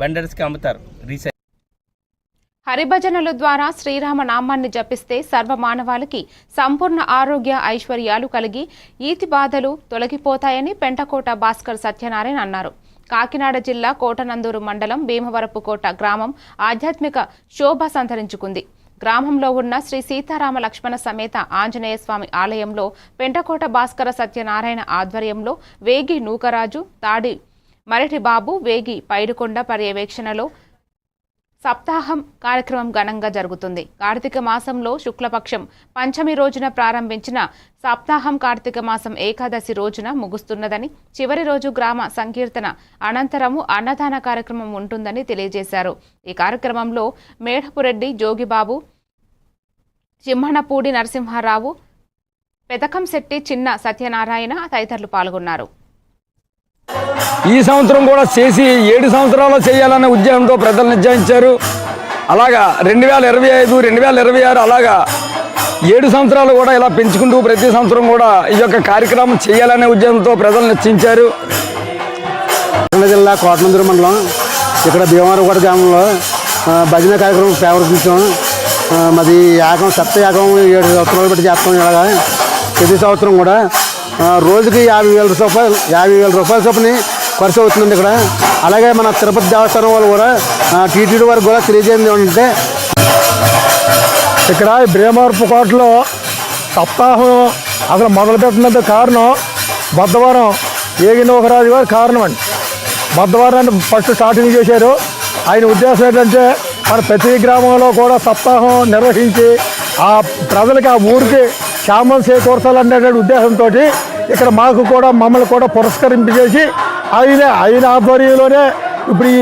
వెండర్స్కి అమ్ముతారు. రీసైకిల్ హరిభజనల ద్వారా శ్రీరామ నామాన్ని జపిస్తే సర్వ మానవాళికి సంపూర్ణ ఆరోగ్య ఐశ్వర్యాలు కలిగి ఈతి బాధలు తొలగిపోతాయని పెంటకోట భాస్కర్ సత్యనారాయణ అన్నారు. కాకినాడ జిల్లా కోటనందూరు మండలం భీమవరపుకోట గ్రామం ఆధ్యాత్మిక శోభ సంతరించుకుంది. గ్రామంలో ఉన్న శ్రీ సీతారామ లక్ష్మణ సమేత ఆంజనేయ స్వామి ఆలయంలో పెంటకోట భాస్కర సత్యనారాయణ ఆధ్వర్యంలో వేగి నూకరాజు తాడి మరటి బాబు వేగి పైడుకొండ పర్యవేక్షణలో సప్తాహం కార్యక్రమం ఘనంగా జరుగుతుంది. కార్తీక మాసంలో శుక్లపక్షం పంచమి రోజున ప్రారంభించిన సప్తాహం కార్తీక మాసం ఏకాదశి రోజున ముగుస్తున్నదని చివరి రోజు గ్రామ సంకీర్తన అనంతరము అన్నదాన కార్యక్రమం ఉంటుందని తెలియజేశారు. ఈ కార్యక్రమంలో మేఢపురెడ్డి జోగిబాబు సింహణపూడి నరసింహారావు పెదకంశెట్టి చిన్న సత్యనారాయణ తదితరులు పాల్గొన్నారు. ఈ సంవత్సరం కూడా చేసి ఏడు సంవత్సరాలు చేయాలనే ఉద్యమంతో ప్రజలు నిర్ణయించారు అలాగా రెండు వేల ఇరవై ఐదు రెండు వేల ఇరవై ఆరు అలాగా ఏడు సంవత్సరాలు కూడా ఇలా పెంచుకుంటూ ప్రతి సంవత్సరం కూడా ఈ యొక్క కార్యక్రమం చేయాలనే ఉద్యమంతో ప్రజలు నిశ్చయించారు జిల్లా కోటనందూరు మండలం ఇక్కడ భీమవరగూడ గ్రామంలో భజన కార్యక్రమం ప్రవర్తించాం మాది యాగం సప్త యాగం ఏడు సంవత్సరాలు బట్టి చేస్తాం ఇలాగా. ప్రతి సంవత్సరం కూడా రోజుకి యాభై వేల రూపాయలు యాభై వేల రూపాయల చొప్పున ఖర్చు అవుతుంది ఇక్కడ. అలాగే మన తిరుపతి దేవస్థానం వాళ్ళు కూడా టీటీడీ వారికి కూడా తెలియజేయండి ఏంటంటే ఇక్కడ భీమవరపు కోటలో సప్తాహం అసలు మొదలుపెట్టినందుకు కారణం బుధవారం ఏగినోకరాజు గారు కారణం అండి. బుధవారాన్ని ఫస్ట్ స్టార్టింగ్ చేశారు. ఆయన ఉద్దేశం ఏంటంటే మన ప్రతి గ్రామంలో కూడా సప్తాహం నిర్వహించి ఆ ప్రజలకి ఆ ఊరికి క్షేమం చేకూర్చాలనేటువంటి ఉద్దేశంతో ఇక్కడ మాకు కూడా మమ్మల్ని కూడా పురస్కరింపజేసి ఆయన ఆయన ఆధ్వర్యంలోనే ఇప్పుడు ఈ